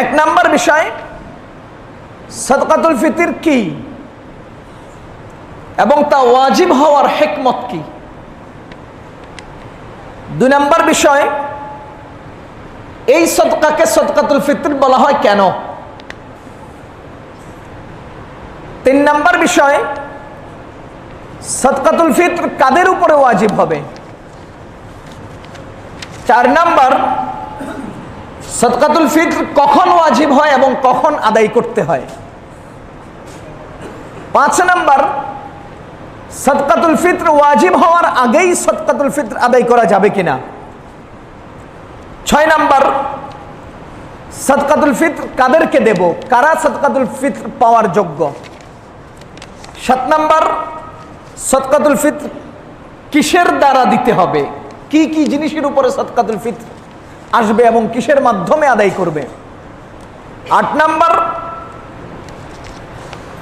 এক নাম্বার বিষয়, সদকাতুল ফিতির কি? এবং তা ওয়াজিব হওয়ার হেকমত কি? দুই নম্বর বিষয়, এই সদকাকে সদকাতুল ফিতর বলা হয় কেন? তিন নম্বর বিষয়, সদকাতুল ফিতর কাদের উপরে ওয়াজিব হবে? চার নাম্বার সদকাতুল ফিতর কখন ওয়াজিব হয় এবং কখন আদায় করতে হয়? পাঁচ নাম্বার, সদকাতুল ফিতর ওয়াজিব হওয়ার আগেই সদকাতুল ফিতর আদায় করা যাবে কিনা? ছয় নাম্বার, সদকাতুল ফিতর কাদেরকে দেব? কারা সদকাতুল ফিতর পাওয়ার যোগ্য? সাত নাম্বার, সদকাতুল ফিতর কিসের দ্বারা দিতে হবে? কি কি জিনিসের উপরে সদকাতুল ফিতর আসবে এবং কিসের মাধ্যমে আদায় করবে? আট নাম্বার,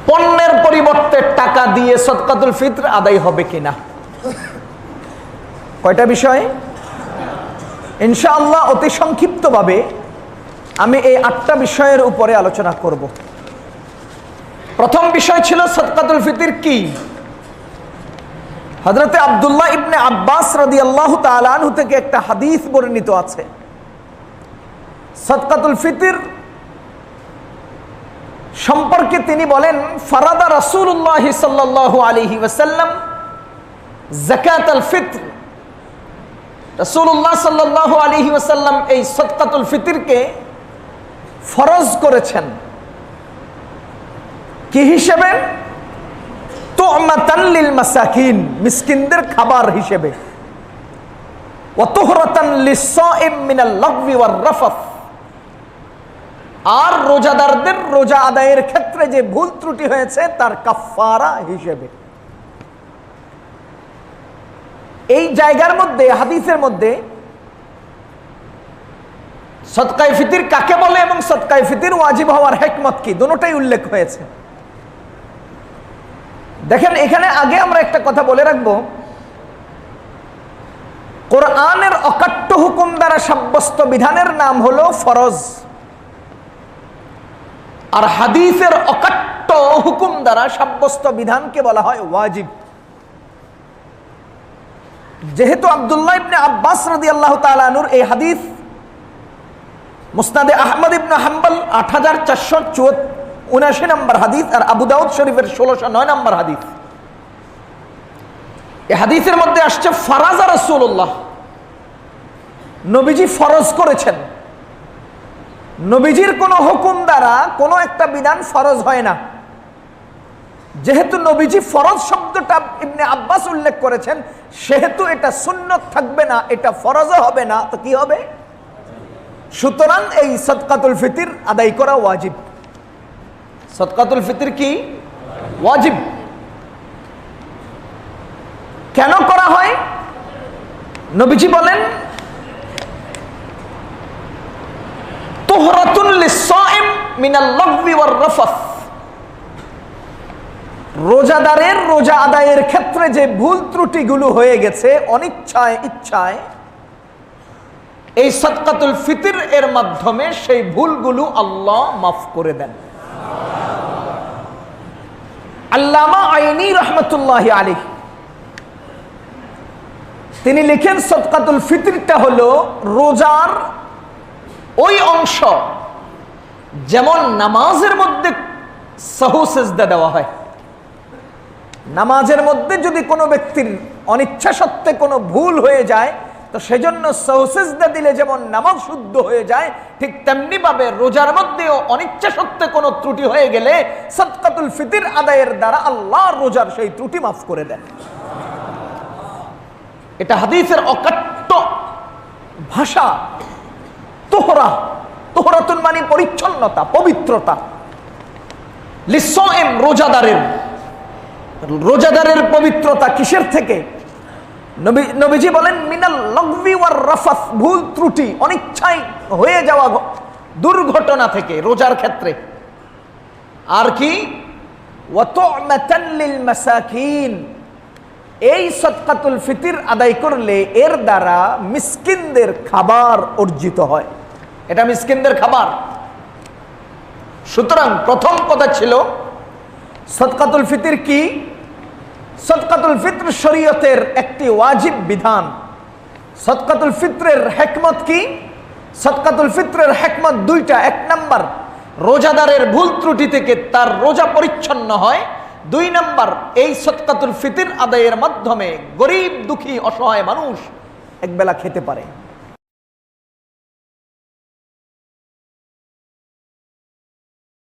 পণ্যের পরিবর্তে টাকা দিয়ে সদকাতুল ফিতর আদায় হবে কিনা? কয়টা বিষয়? ইনশাআল্লাহ অতি সংক্ষিপ্তভাবে আমি এই আটটা বিষয়ের উপরে আলোচনা করব। প্রথম বিষয় ছিল সদকাতুল ফিতির কি? হজরতে আবদুল্লাহ ইবনে আব্বাস রাদি আল্লাহ তালু থেকে একটা হাদিস বর্ণিত আছে। সদকাতুল ফিতির। সম্পর্কে তিনি বলেন, ফারাদা রসুল্লাহ সাল্লাহ আলহি ওসাল্লাম জাকাত আল ফিত্র। রসুল্লাহ সাল্লাহ আলহি ওসাল্লাম এই সদকাতুল ফিতিরকে ফরজ করেছেন। কি হিসেবে? তোমাতাল্লিল মাসাকিন, মিসকিনদের খাবার হিসেবে। ওতহরতান লিসাইম মিনাল লাগবি ওয়ার রাফাফ আর রোজাদারদের রোজা আদায়ের ক্ষেত্রে যে ভুল ত্রুটি হয়েছে, তার কাফারা হিসেবে। এই জায়গার মধ্যে, হাদিসের মধ্যে সৎকায় ফিতির কাকে বলে এবং সৎকায় ফিতির ওয়াজিব হওয়ার হেকমত কি? দুটোটাই উল্লেখ হয়েছে। দেখেন, এখানে আগে আমরা একটা কথা বলে রাখব। কোরআনের অকাট্য হুকুম দ্বারা সাব্যস্ত বিধানের নাম হলো ফরজ। আর হাদিসের অকাট্য হুকুম দ্বারা সাব্যস্ত বিধানকে বলা হয় ওয়াজিব। যেহেতু আবদুল্লাহ ইবনে আব্বাস রাদি আল্লাহ তালুর এই হাদিস মুস্তাদে আহমদ ইবনে হাম্বল আট হাজার চারশো উনাশি নম্বর হাদিস আর আবু দাউদ শরীফের ষোলোশো নয় নম্বর হাদিস। এই হাদিসের মধ্যে আসছে, ফরাজা রসুল্লাহ নবীজি ফরজ করেছেন। নবীজির কোনো হুকুম দ্বারা কোনো একটা বিধান ফরজ হয় না। যেহেতু নবীজি ফরজ শব্দটা ইবনে আব্বাস উল্লেখ করেছেন, সেহেতু এটা সুন্নত থাকবে না, এটা ফরজও হবে না, তো কি হবে? সুতরাং এই সৎকাতুল ফিতির আদায় করা ওয়াজিব। সৎকাতুল ফিতির কি? ওয়াজিব। কেন করা হয়? নবীজি বলেন তোহরাতুল লিসাইম রোজাদারের রোজা আদায়ের ক্ষেত্রে যে ভুল ত্রুটিগুলো হয়ে গেছে, অনিচ্ছায়, ইচ্ছায়, এই সদকাতুল ফিতির এর মাধ্যমে সেই ভুলগুলো আল্লাহ মাফ করে দেন। আল্লামা আইনি রহমতুল্লাহ আলী তিনি লিখেন, সদকাতুল ফিতিরটা হলো রোজার ওই অংশ যেমন নামাজের মধ্যে সাহু সেজদা দেওয়া হয়। নামাজের মধ্যে যদি কোনো ব্যক্তির অনিচ্ছা সত্ত্বে কোনো ভুল হয়ে যায়, তো সেজন্য সৌসেজদা দিলে যেমন নামাজ শুদ্ধ হয়ে যায়, ঠিক তেমনি ভাবে রোজার মধ্যেও অনিচ্ছা সত্ত্বে কোনো ত্রুটি হয়ে গেলে সৎকাতুল ফিতির আদায়ের দ্বারা আল্লাহ রোজার সেই ত্রুটি মাফ করে দেন। এটা হাদিসের অকাট্য ভাষা, তোহরা। তোহরাতুন মানে পরিচ্ছন্নতা, পবিত্রতা। লিসম রোজাদারের রোজাদারের পবিত্রতা কিসের থেকে? নবী, নবীজি বলেন, মিনাল লগবি ওয়ার রাফাস, ভুল ত্রুটি অনিচ্ছায় হয়ে যাওয়া দুর্ঘটনা থেকে রোজার ক্ষেত্রে। আর কি? এই সদকাতুল ফিতির আদায় করলে এর দ্বারা মিসকিনদের খাবার অর্জিত হয়। এটা মিসকিনদের খাবার। সুতরাং প্রথম কথা ছিল, সদকাতুল ফিতির কি? সদকাতুল ফিত্র শরীয়তের একটি ওয়াজিব বিধান। সদকাতুল ফিত্রের হেকমত কি? সদকাতুল ফিত্রের হেকমত দুইটা। এক নাম্বার, রোজাদারের ভুল ত্রুটি থেকে তার রোজা পরিচ্ছন্ন হয়। দুই নাম্বার, এই সৎকাতুল ফিতির আদায়ের মাধ্যমে গরিব, দুঃখী, অসহায় মানুষ একবেলা খেতে পারে।